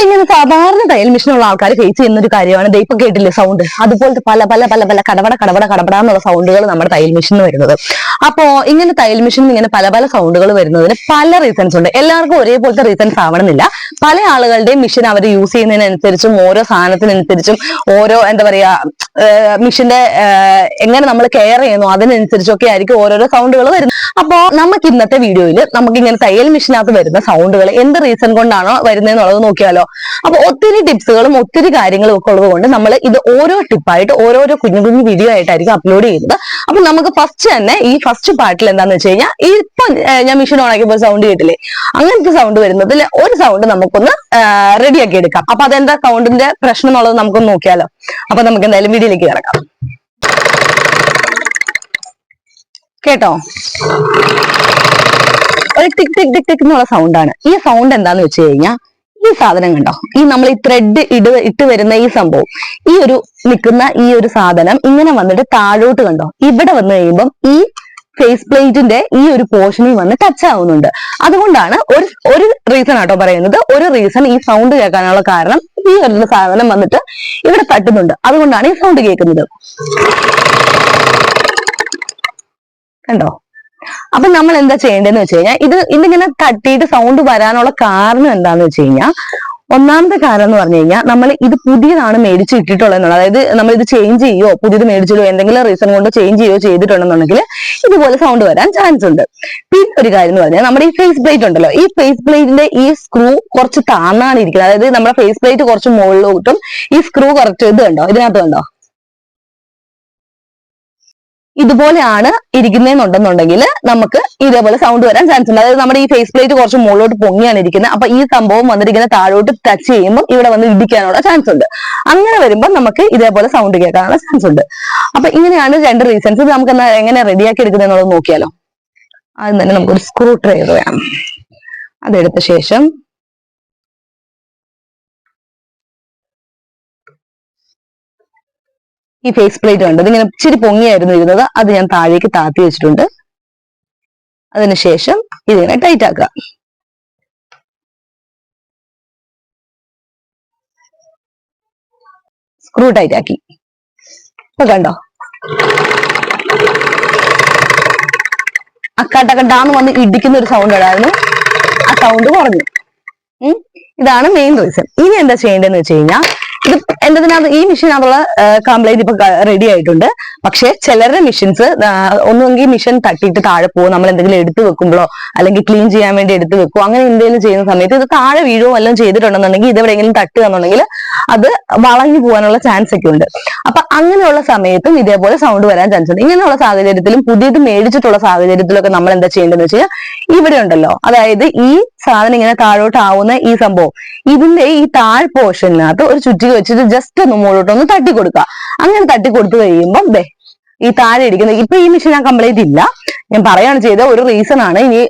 അപ്പൊ ഇങ്ങനെ സാധാരണ തയ്യൽ മെഷീനുള്ള ആൾക്കാർ ഫേസ് ചെയ്യുന്ന ഒരു കാര്യമാണ്. ഇപ്പൊ കേട്ടില്ലേ സൗണ്ട് അതുപോലത്തെ പല പല പല പല കടവട കടവട കടപട എന്നുള്ള സൗണ്ടുകൾ നമ്മുടെ തയ്യൽ മെഷീനിൽ വരുന്നത്. അപ്പോ ഇങ്ങനെ തയ്യൽ മെഷീനിൽ ഇങ്ങനെ പല പല സൗണ്ടുകൾ വരുന്നതിന് പല റീസൺസ് ഉണ്ട്. എല്ലാവർക്കും ഒരേപോലത്തെ റീസൺസ് ആവണമെന്നില്ല. പല ആളുകളുടെയും മെഷീൻ അവർ യൂസ് ചെയ്യുന്നതിനനുസരിച്ചും ഓരോ സാധനത്തിനനുസരിച്ചും ഓരോ എന്താ പറയാ മെഷീന്റെ എങ്ങനെ നമ്മൾ കെയർ ചെയ്യുന്നു അതിനനുസരിച്ചൊക്കെ ആയിരിക്കും ഓരോരോ സൗണ്ടുകൾ വരുന്നത്. അപ്പോ നമുക്ക് ഇന്നത്തെ വീഡിയോയിൽ നമുക്ക് ഇങ്ങനെ തയ്യൽ മെഷീനകത്ത് വരുന്ന സൗണ്ടുകൾ എന്ത് റീസൺ കൊണ്ടാണോ വരുന്നതെന്നുള്ളത് നോക്കിയാലോ. അപ്പൊ ഒത്തിരി ടിപ്സുകളും ഒത്തിരി കാര്യങ്ങളും ഒക്കെ ഉള്ളതുകൊണ്ട് നമ്മൾ ഇത് ഓരോ ടിപ്പായിട്ട് ഓരോരോ കുഞ്ഞു കുഞ്ഞു വീഡിയോ ആയിട്ടായിരിക്കും അപ്ലോഡ് ചെയ്യുന്നത്. അപ്പൊ നമുക്ക് ഫസ്റ്റ് തന്നെ ഈ ഫസ്റ്റ് പാർട്ടിൽ എന്താന്ന് വെച്ച് കഴിഞ്ഞാൽ ഇപ്പൊ ഞാൻ മെഷീൻ ഓൺ ആക്കിയപ്പോൾ സൗണ്ട് കേട്ടില്ലേ? അങ്ങനത്തെ സൗണ്ട് വരുന്നതിൽ ഒരു സൗണ്ട് നമുക്കൊന്ന് റെഡിയാക്കി എടുക്കാം. അപ്പൊ അതെന്താ സൗണ്ടിന്റെ പ്രശ്നം എന്നുള്ളത് നമുക്കൊന്ന് നോക്കിയാലോ? അപ്പൊ നമുക്ക് എന്തായാലും വീഡിയോയിലേക്ക് കിടക്കാം. കേട്ടോ? ഒരു ടിക് ടിക് ടിക് ടിക് എന്നുള്ള സൗണ്ടാണ് ഈ സൗണ്ട് എന്താന്ന് വെച്ച് കഴിഞ്ഞാൽ ഈ സാധനം കണ്ടോ? ഈ നമ്മൾ ഈ ത്രെഡ് ഇട ഇട്ട് വരുന്ന ഈ സംഭവം. ഈ ഒരു നിൽക്കുന്ന ഈ ഒരു സാധനം ഇങ്ങനെ വന്നിട്ട് താഴോട്ട് കണ്ടോ? ഇവിടെ വന്നു കഴിയുമ്പം ഈ ഫേസ് പ്ലേറ്റിന്റെ ഈ ഒരു പോർഷനിൽ വന്ന് ടച്ച് ആവുന്നുണ്ട്. അതുകൊണ്ടാണ് ഒരു ഒരു റീസൺ ആട്ടോ പറയുന്നത്. ഒരു റീസൺ ഈ സൗണ്ട് കേൾക്കാനുള്ള കാരണം ഈ ഒരു സാധനം വന്നിട്ട് ഇവിടെ തട്ടുന്നുണ്ട്. അതുകൊണ്ടാണ് ഈ സൗണ്ട് കേൾക്കുന്നത്. കണ്ടോ? അപ്പൊ നമ്മൾ എന്താ ചെയ്യേണ്ടതെന്ന് വെച്ച് കഴിഞ്ഞാൽ ഇത് ഇതിങ്ങനെ തട്ടിയിട്ട് സൗണ്ട് വരാനുള്ള കാരണം എന്താന്ന് വെച്ച് കഴിഞ്ഞാൽ ഒന്നാമത്തെ കാരണം എന്ന് പറഞ്ഞു കഴിഞ്ഞാൽ നമ്മൾ ഇത് പുതിയതാണ് മേടിച്ച് ഇട്ടിട്ടുള്ളത് എന്നുള്ളത് അതായത് നമ്മൾ ഇത് ചേഞ്ച് ചെയ്യോ പുതിയത് മേടിച്ചല്ലോ എന്തെങ്കിലും റീസൺ കൊണ്ട് ചേഞ്ച് ചെയ്യോ ചെയ്തിട്ടുണ്ടെന്നുണ്ടെങ്കിൽ ഇതുപോലെ സൗണ്ട് വരാൻ ചാൻസ് ഉണ്ട്. പിന്നെ ഒരു കാര്യം എന്ന് പറഞ്ഞാൽ നമ്മുടെ ഈ ഫേസ് പ്ലേറ്റ് ഉണ്ടല്ലോ ഈ ഫേസ് പ്ലേറ്റിന്റെ ഈ സ്ക്രൂ കുറച്ച് താന്നാണ് ഇരിക്കുന്നത്. അതായത് നമ്മുടെ ഫേസ് പ്ലേറ്റ് കുറച്ച് മുകളിലോട്ടും ഈ സ്ക്രൂ കുറച്ച് ഇത് കണ്ടോ ഇതിനകത്ത് കണ്ടോ? ഇതുപോലെയാണ് ഇരിക്കുന്നതെന്നുണ്ടെന്നുണ്ടെങ്കിൽ നമുക്ക് ഇതേപോലെ സൗണ്ട് വരാൻ ചാൻസ് ഉണ്ട്. അതായത് നമ്മുടെ ഈ ഫേസ് പ്ലേറ്റ് കുറച്ച് മുകളിലോട്ട് പൊങ്ങിയാണ് ഇരിക്കുന്നത്. അപ്പൊ ഈ സംഭവം വന്നിരിക്കുന്ന താഴോട്ട് ടച്ച് ചെയ്യുമ്പോൾ ഇവിടെ വന്ന് ഇടിക്കാനുള്ള ചാൻസ് ഉണ്ട്. അങ്ങനെ വരുമ്പോൾ നമുക്ക് ഇതേപോലെ സൗണ്ട് കേൾക്കാനുള്ള ചാൻസ് ഉണ്ട്. അപ്പൊ ഇങ്ങനെയാണ് രണ്ട് റീസൺസ് നമുക്ക് എന്നാൽ എങ്ങനെ റെഡിയാക്കി എടുക്കുന്നത് എന്നുള്ളത് നോക്കിയാലോ. ആദ്യം തന്നെ നമുക്കൊരു സ്ക്രൂ ഡ്രൈവർ വേണം അതെടുത്ത ശേഷം ഈ ഫേസ് പ്ലേറ്റ് കണ്ടത് ഇങ്ങനെ ഇച്ചിരി പൊങ്ങിയായിരുന്നു ഇരുന്നത്. അത് ഞാൻ താഴേക്ക് താത്തി വെച്ചിട്ടുണ്ട്. അതിനുശേഷം ഇതിങ്ങനെ ടൈറ്റ് ആക്കുക. സ്ക്രൂ ടൈറ്റ് ആക്കി. ഇപ്പൊ കണ്ടോ? അക്കാട്ടക്കട്ടാന്ന് വന്ന് ഇടിക്കുന്ന ഒരു സൗണ്ട് ഉണ്ടായിരുന്നു ആ സൗണ്ട് കുറഞ്ഞു. ഇതാണ് മെയിൻ റീസൺ ഇനി എന്താ ചെയ്യേണ്ടതെന്ന് വെച്ച് കഴിഞ്ഞാൽ എന്റേതിനകത്ത് ഈ മെഷീനകത്തുള്ള കംപ്ലൈന്റ് ഇപ്പൊ റെഡി ആയിട്ടുണ്ട്. പക്ഷെ ചിലരുടെ മെഷീൻസ് ഒന്നുമെങ്കിൽ മെഷീൻ തട്ടിയിട്ട് താഴെ പോകും. നമ്മൾ എന്തെങ്കിലും എടുത്തു വെക്കുമ്പോഴോ അല്ലെങ്കിൽ ക്ലീൻ ചെയ്യാൻ വേണ്ടി എടുത്തു വെക്കും അങ്ങനെ എന്തെങ്കിലും ചെയ്യുന്ന സമയത്ത് ഇത് താഴെ വീഴോ വല്ലതും ചെയ്തിട്ടുണ്ടെന്നുണ്ടെങ്കിൽ ഇത് എവിടെയെങ്കിലും തട്ടുക എന്നുണ്ടെങ്കിൽ അത് വളഞ്ഞു പോകാനുള്ള ചാൻസ് ഒക്കെ ഉണ്ട്. അപ്പൊ അങ്ങനെയുള്ള സമയത്തും ഇതേപോലെ സൗണ്ട് വരാൻ ചാൻസ് ഉണ്ട്. ഇങ്ങനെയുള്ള സാഹചര്യത്തിലും പുതിയത് മേടിച്ചിട്ടുള്ള സാഹചര്യത്തിലൊക്കെ നമ്മൾ എന്താ ചെയ്യേണ്ടതെന്ന് വെച്ചാൽ ഇവിടെ ഉണ്ടല്ലോ. അതായത് ഈ സാധനം ഇങ്ങനെ താഴോട്ട് ആവുന്ന ഈ സംഭവം. ഇതിന്റെ ഈ താഴ് പോർഷനിനകത്ത് ഒരു ചുറ്റിക വെച്ചിട്ട് ജസ്റ്റ് ഒന്ന് മുകളിലോട്ട് ഒന്ന് തട്ടി കൊടുക്കുക അങ്ങനെ തട്ടി കൊടുത്തു കഴിയുമ്പോൾ ദേ ഈ താഴെ ഇരിക്കുന്നത് ഇപ്പൊ ഈ മെഷീൻ ഞാൻ കംപ്ലൈന്റ് ഇല്ല. ഞാൻ പറയാണ് ചെയ്ത ഒരു റീസൺ ആണ്. ഇനി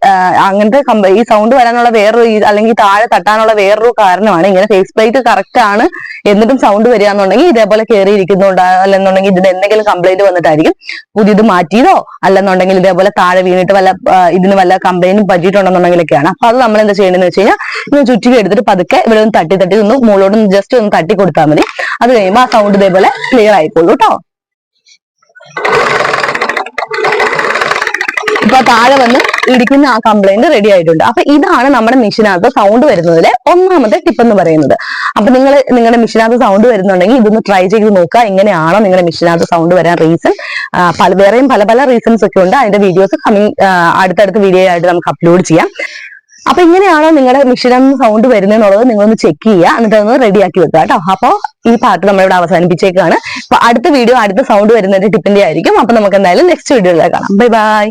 അങ്ങനത്തെ ഈ സൗണ്ട് വരാനുള്ള വേറൊരു അല്ലെങ്കിൽ താഴെ തട്ടാനുള്ള വേറൊരു കാരണമാണ്. ഇങ്ങനെ ഫേസ് പ്ലേറ്റ് കറക്റ്റ് ആണ് എന്നിട്ടും സൗണ്ട് വരിക എന്നുണ്ടെങ്കിൽ ഇതേപോലെ കയറി ഇരിക്കുന്നുണ്ട് അല്ലെന്നുണ്ടെങ്കിൽ ഇതിന് എന്തെങ്കിലും കംപ്ലൈന്റ് വന്നിട്ടായിരിക്കും. പുതിയത് മാറ്റിയതോ അല്ലെന്നുണ്ടെങ്കിൽ ഇതേപോലെ താഴെ വീണിട്ട് വല്ല ഇതിന് വല്ല കംപ്ലൈന്റും പറ്റിയിട്ടുണ്ടെന്നുണ്ടെങ്കിലൊക്കെയാണ്. അപ്പൊ അത് നമ്മൾ എന്താ ചെയ്യേണ്ടതെന്ന് വെച്ച് കഴിഞ്ഞാൽ ഇങ്ങനെ എടുത്തിട്ട് പതുക്കെ ഇവിടെ ഒന്ന് തട്ടി തട്ടി ഒന്ന് മുകളോട് ജസ്റ്റ് ഒന്ന് തട്ടി കൊടുത്താൽ മതി. അത് കഴിയുമ്പോൾ ആ സൗണ്ട് ഇതേപോലെ ക്ലിയർ ആയിക്കോളൂ കേട്ടോ ഇപ്പൊ താഴെ വന്ന് ഇടിക്കുന്ന ആ കംപ്ലൈന്റ് റെഡി ആയിട്ടുണ്ട്. അപ്പൊ ഇതാണ് നമ്മുടെ മെഷീനകത്ത് സൗണ്ട് വരുന്നതിലെ ഒന്നാമത്തെ ടിപ്പ് എന്ന് പറയുന്നത്. അപ്പൊ നിങ്ങൾ നിങ്ങളുടെ മെഷീനകത്ത് സൗണ്ട് വരുന്നുണ്ടെങ്കിൽ ഇതൊന്ന് ട്രൈ ചെയ്ത് നോക്കുക. എങ്ങനെയാണോ നിങ്ങളുടെ മെഷീനകത്ത് സൗണ്ട് വരാൻ റീസൺ പല വേറെയും പല പല റീസൺസ് ഒക്കെ ഉണ്ട്. അതിന്റെ വീഡിയോസ് കമ്മിങ് അടുത്തടുത്ത വീഡിയോ ആയിട്ട് നമുക്ക് അപ്ലോഡ് ചെയ്യാം. അപ്പൊ ഇങ്ങനെയാണോ നിങ്ങളുടെ മിശ്രം സൗണ്ട് വരുന്നതെന്നുള്ളത് നിങ്ങളൊന്ന് ചെക്ക് ചെയ്യുക. എന്നിട്ട് ഒന്ന് റെഡിയാക്കി വെക്കുക കേട്ടോ. അപ്പൊ ഈ പാട്ട് നമ്മളിവിടെ അവസാനിപ്പിച്ചേക്കാണ്. അടുത്ത വീഡിയോ അടുത്ത സൗണ്ട് വരുന്നതിന്റെ ടിപ്പിന്റെ ആയിരിക്കും. അപ്പൊ നമുക്ക് എന്തായാലും നെക്സ്റ്റ് വീഡിയോയിലേക്ക് കാണാം. Bye bye